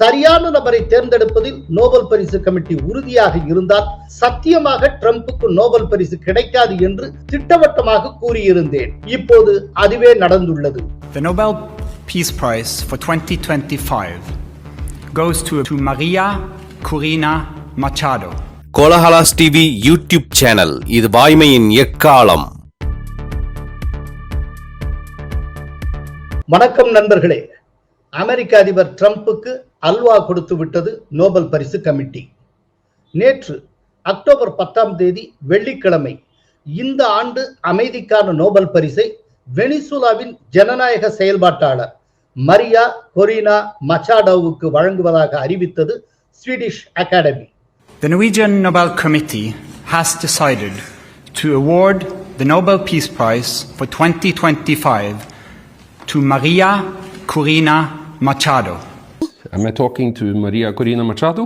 சரியான நபரை தேர்ந்தெடுப்பதில் நோபல் பரிசு கமிட்டி உறுதியாக இருந்தால் சத்தியமாக ட்ரம்புக்கு நோபல் பரிசு கிடைக்காது என்று திட்டவட்டமாக கூறியிருந்தேன். இப்போது அதுவே நடந்துள்ளது. The Nobel Peace Prize for 2025 goes to, to Maria Corina Machado. Kolahalas TV YouTube channel. இது வாய்மையின் எக்காலம். வணக்கம் நண்பர்களே. அமெரிக்க அதிபர் ட்ரம்புக்கு அல்வா கொடுத்து விட்டது நோபல் பரிசு கமிட்டி. நேற்று அக்டோபர் பத்தாம் தேதி வெள்ளிக்கிழமை இந்த ஆண்டு அமைதிக்கான நோபல் பரிசை வெனிசுலாவின் ஜனநாயக செயல்பாட்டாளர் மரியா கொரினா மச்சாடோவுக்கு வழங்குவதாக அறிவித்தது Swedish academy. The Norwegian Nobel Committee has decided to award the Nobel Peace Prize for 2025 to Maria Corina Machado. Am I talking to Maria Corina Machado?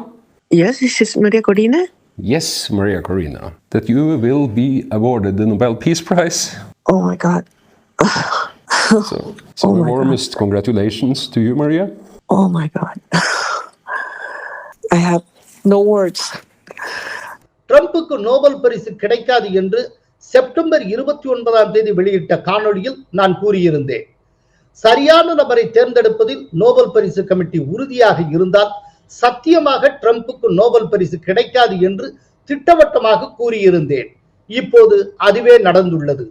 Yes, this is Maria Corina. Yes, Maria Corina. That you will be awarded the Nobel Peace Prize. Oh my God. So, so Oh the my God. warmest congratulations to you, Maria. Oh my God. I have no words. ட்ரம்புக்கு Nobel பரிசு கிடைக்காது என்று September இருபத்தி ஒன்பதாம் தேதி வெளியிட்ட காணொளியில் நான் கூறியிருந்தேன் சரியான நபரை தேர்ந்தெடுப்பதில் நோபல் பரிசு கமிட்டி உறுதியாக இருந்தால் சத்தியமாக ட்ரம்புக்கு நோபல் பரிசு கிடைக்காது என்று திட்டவட்டமாக கூறியிருந்தேன். இப்போது அதுவே நடந்துள்ளது.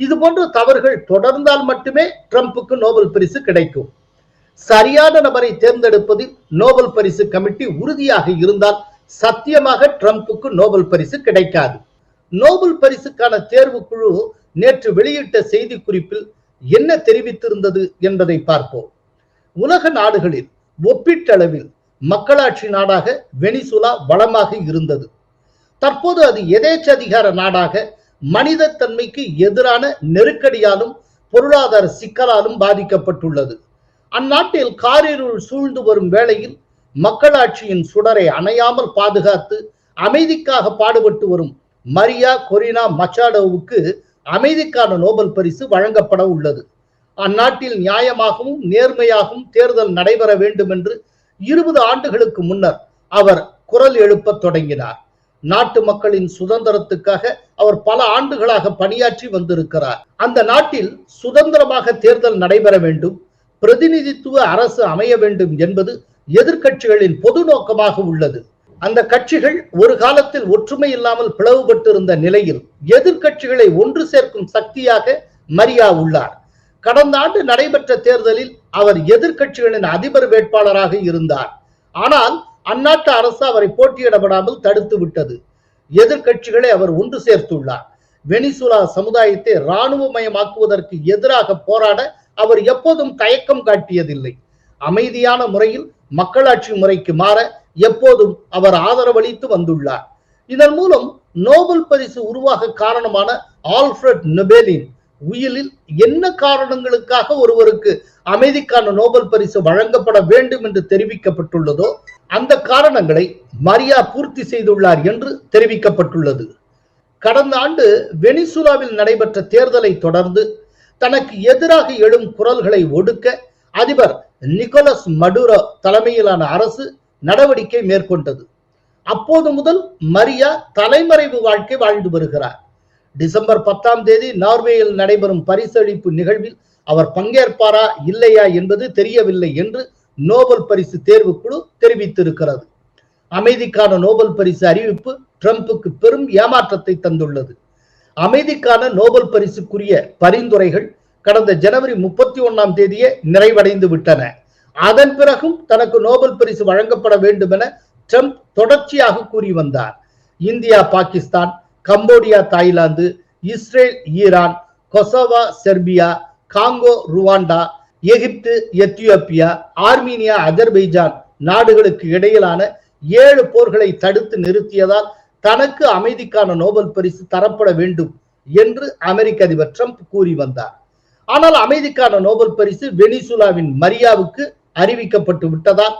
இது போன்ற தவறுகள் தொடர்ந்தால் மட்டுமே ட்ரம்புக்கு நோபல் பரிசு கிடைக்கும். சரியான நபரை தேர்ந்தெடுப்பதில் நோபல் பரிசு கமிட்டி உறுதியாக இருந்தால் சத்தியமாக ட்ரம்புக்கு நோபல் பரிசு கிடைக்காது. நோபல் பரிசுக்கான தேர்வுக்குழு நேற்று வெளியிட்ட செய்தி குறிப்பில் என்ன தெரிவித்திருந்தது என்பதை பார்ப்போம். உலக நாடுகளில் ஒப்பீட்டளவில் மக்களாட்சி நாடாக வெனிசுலா வளமாக இருந்தது. தற்போது அது எதேச்சதிகார நாடாக மனித தன்மைக்கு எதிரான நெருக்கடியாலும் பொருளாதார சிக்கலாலும் பாதிக்கப்பட்டுள்ளது. அந்நாட்டில் காரிருள் சூழ்ந்து வரும் வேளையில் மக்களாட்சியின் சுடரை அணையாமல் பாதுகாத்து அமைதிக்காக பாடுபட்டு வரும் மரியா கொரினா மச்சாடோவுக்கு அமைதிக்கான நோபல் பரிசு வழங்கப்பட உள்ளது. அந்நாட்டில் நியாயமாகவும் நேர்மையாகவும் தேர்தல் நடைபெற வேண்டும் என்று இருபது ஆண்டுகளுக்கு முன்னர் அவர் குரல் எழுப்பத் தொடங்கினார். நாட்டு மக்களின் சுதந்திரத்துக்காக அவர் பல ஆண்டுகளாக பணியாற்றி வந்திருக்கிறார். அந்த நாட்டில் சுதந்திரமாக தேர்தல் நடைபெற வேண்டும் பிரதிநிதித்துவ அரசு அமைய வேண்டும் என்பது எதிர்க்கட்சிகளின் பொது நோக்கமாக உள்ளது. அந்த கட்சிகள் ஒரு காலத்தில் ஒற்றுமை இல்லாமல் பிளவுபட்டிருந்த நிலையில் எதிர்க்கட்சிகளை ஒன்று சேர்க்கும் சக்தியாக மரியா உள்ளார். கடந்த ஆண்டு நடைபெற்ற தேர்தலில் அவர் எதிர்கட்சிகளின் அதிபர் வேட்பாளராக இருந்தார். ஆனால் அந்நாட்டு அரசு அவரை போட்டியிடப்படாமல் தடுத்து விட்டது. எதிர்க்கட்சிகளை அவர் ஒன்று சேர்த்துள்ளார். வெனிசுலா சமுதாயத்தை இராணுவமயமாக்குவதற்கு எதிராக போராட அவர் எப்போதும் தயக்கம் காட்டியதில்லை. அமைதியான முறையில் மக்களாட்சி முறைக்கு மாற எப்போதும் அவர் ஆதரவளித்து வந்துள்ளார். இதன் மூலம் நோபல் பரிசு உருவாக காரணமான ஆல்ஃபிரட் நொபேலின் உயிலில் என்ன காரணங்களுக்காக ஒருவருக்கு அமைதிக்கான நோபல் பரிசு வழங்கப்பட வேண்டும் என்று தெரிவிக்கப்பட்டுள்ளதோ அந்த காரணங்களை மரியா பூர்த்தி செய்துள்ளார் என்று தெரிவிக்கப்பட்டுள்ளது. கடந்த ஆண்டு வெனிசுலாவில் நடைபெற்ற தேர்தலை தொடர்ந்து தனக்கு எதிராக எழும் குரல்களை ஒடுக்க அதிபர் நிக்கோலஸ் மடுரோ தலைமையிலான அரசு நடவடிக்கை மேற்கொண்டது. அப்போது முதல் மரியா தலைமறைவு வாழ்க்கை வாழ்ந்து வருகிறார். டிசம்பர் பத்தாம் தேதி நார்வேயில் நடைபெறும் பரிசளிப்பு நிகழ்வில் அவர் பங்கேற்பாரா இல்லையா என்பது தெரியவில்லை என்று நோபல் பரிசு தேர்வுக்குழு தெரிவித்திருக்கிறது. அமைதிக்கான நோபல் பரிசு அறிவிப்பு ட்ரம்புக்கு பெரும் ஏமாற்றத்தை தந்துள்ளது. அமைதிக்கான நோபல் பரிசுக்குரிய பரிந்துரைகள் கடந்த ஜனவரி முப்பத்தி ஒன்னாம் தேதியே நிறைவடைந்து விட்டன. அதன் பிறகும் தனக்கு நோபல் பரிசு வழங்கப்பட வேண்டும் என ட்ரம்ப் தொடர்ச்சியாக கூறி வந்தார். India Pakistan Cambodia Thailand Israel Iran Kosovo Serbia Congo Rwanda எகிப்து எத்தியோப்பியா ஆர்மீனியா அஜர்பைஜான் நாடுகளுக்கு இடையிலான ஏழு போர்களை தடுத்து நிறுத்தியதால் தனக்கு அமைதிக்கான நோபல் பரிசு தரப்பட வேண்டும் என்று அமெரிக்க அதிபர் ட்ரம்ப் கூறி வந்தார். ஆனால் அமைதிக்கான நோபல் பரிசு வெனிசுலாவின் மரியாவுக்கு அறிவிக்கப்பட்டு விட்டதால்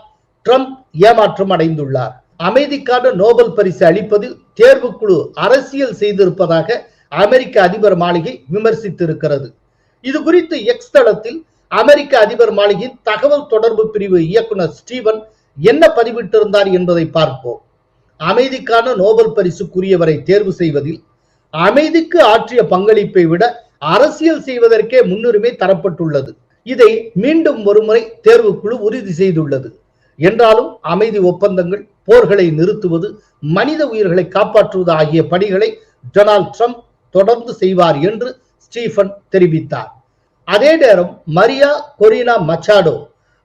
ட்ரம்ப் ஏமாற்றம் அடைந்துள்ளார். அமைதிக்கான நோபல் பரிசு அளிப்பது தேர்வுக்குழு அரசியல் செய்திருப்பதாக அமெரிக்க அதிபர் மாளிகை விமர்சித்திருக்கிறது. இது குறித்து எக்ஸ் தளத்தில் அமெரிக்க அதிபர் மாளிகையின் தகவல் தொடர்பு பிரிவு இயக்குனர் ஸ்டீவன் என்ன பதிவிட்டிருந்தார் என்பதை பார்ப்போம். அமைதிக்கான நோபல் பரிசுக்குரியவரை தேர்வு செய்வதில் அமைதிக்கு ஆற்றிய பங்களிப்பை விட அரசியல் செய்வதற்கே முன்னுரிமை தரப்பட்டுள்ளது. இதை மீண்டும் ஒருமுறை தேர்வுக்குழு உறுதி செய்துள்ளது. என்றாலும் அமைதி ஒப்பந்தங்கள் போர்களை நிறுத்துவது மனித உயிர்களை காப்பாற்றுவது ஆகிய பணிகளை டொனால்ட் ட்ரம்ப் தொடர்ந்து செய்வார் என்று ஸ்டீஃபன் தெரிவித்தார். அதே நேரம் மரியா கொரினா மச்சாடோ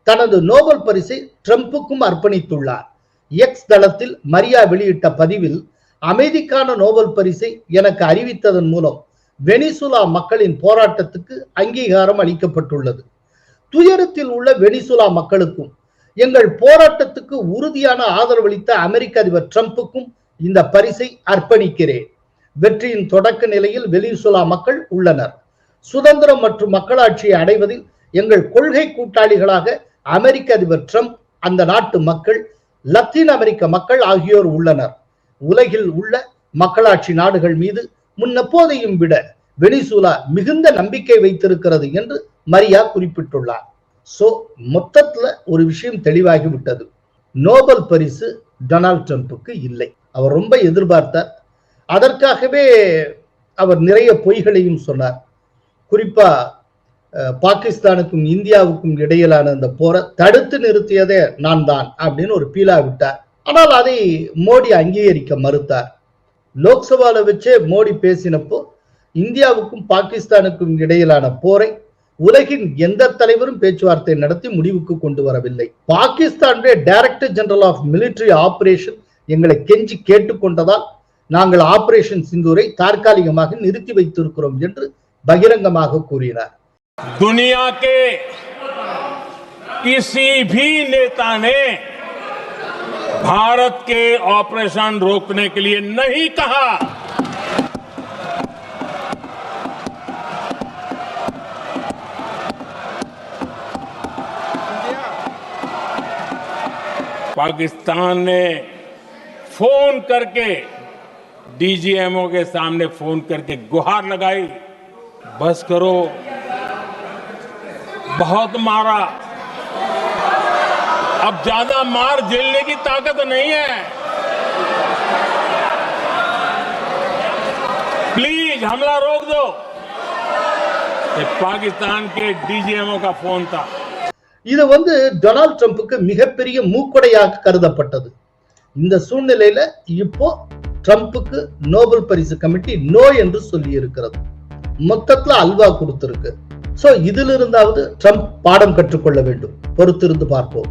தனது நோபல் பரிசை ட்ரம்புக்கும் அர்ப்பணித்துள்ளார். எக்ஸ் தளத்தில் மரியா வெளியிட்ட பதிவில் அமைதிக்கான நோபல் பரிசை எனக்கு அறிவித்ததன் மூலம் வெனிசுலா மக்களின் போராட்டத்துக்கு அங்கீகாரம் அளிக்கப்பட்டுள்ளது. துயரத்தில் உள்ள வெனிசுலா மக்களுக்கும் எங்கள் போராட்டத்துக்கு உறுதியான ஆதரவளித்த அமெரிக்க அதிபர் டிரம்புக்கும் இந்த பரிசை அர்ப்பணிக்கிறேன். வெற்றியின் தொடக்க நிலையில் வெனிசுலா மக்கள் உள்ளனர். சுதந்திரம் மற்றும் மக்களாட்சியை அடைவதில் எங்கள் கொள்கை கூட்டாளிகளாக அமெரிக்க அதிபர் ட்ரம்ப் அந்த நாட்டு மக்கள் லத்தீன் அமெரிக்க மக்கள் ஆகியோர் உள்ளனர். உலகில் உள்ள மக்களாட்சி நாடுகள் மீது முன்னெப்போதையும் விட வெனிசூலா மிகுந்த நம்பிக்கை வைத்திருக்கிறது என்று மரியா குறிப்பிட்டுள்ளார். சோ மொத்தத்துல ஒரு விஷயம் தெளிவாகி விட்டது. நோபல் பரிசு டொனால்ட் ட்ரம்ப்புக்கு இல்லை. அவர் ரொம்ப எதிர்பார்த்தார். அதற்காகவே அவர் நிறைய பொய்களையும் சொன்னார். குறிப்பா அஹ், பாகிஸ்தானுக்கும் இந்தியாவுக்கும் இடையிலான அந்த போரை தடுத்து நிறுத்தியதே நான் தான் அப்படின்னு ஒரு பீலா விட்டார். ஆனால் அதை மோடி அங்கீகரிக்க மறுத்தார். லோக்சபால வச்சே மோடி பேசினப்போ இந்தியாவுக்கும் பாகிஸ்தானுக்கும் இடையிலான போரை உலகின் எந்த தலைவரும் பேச்சுவார்த்தை நடத்தி முடிவுக்கு கொண்டு வரவில்லை பாகிஸ்தானுடைய director general of military operation எங்களை கெஞ்சி கேட்டுக்கொண்டதால் நாங்கள் ஆபரேஷன் சிந்தூரை தற்காலிகமாக நிறுத்தி வைத்திருக்கிறோம் என்று பகிரங்கமாக கூறினார் दुनिया के किसी भी नेता ने भारत के ऑपरेशन रोकने के लिए नहीं कहा। पाकिस्तान ने फ़ोन करके डीजीएमओ के सामने फ़ोन करके गुहार लगाई। बस करो, बहुत मारा। अब ज्यादा मार झेलने की ताकत नहीं है प्लीज हमला रोक दो ये पाकिस्तान के डीजीएमओ का फोन था இது வந்து டொனால்ட் ட்ரம்ப்புக்கு மிகப்பெரிய மூக்கொடையாக கருதப்பட்டது இந்த சூழ்நிலையில இப்போ ட்ரம்ப்புக்கு நோபல் பரிசு கமிட்டி நோ என்று சொல்லி இருக்கிறது மொத்தத்துல அல்வா கொடுத்திருக்கு சோ இதிலிருந்தாவது ட்ரம்ப் பாடம் கற்றுக்கொள்ள வேண்டும் பொறுத்திருந்து பார்ப்போம்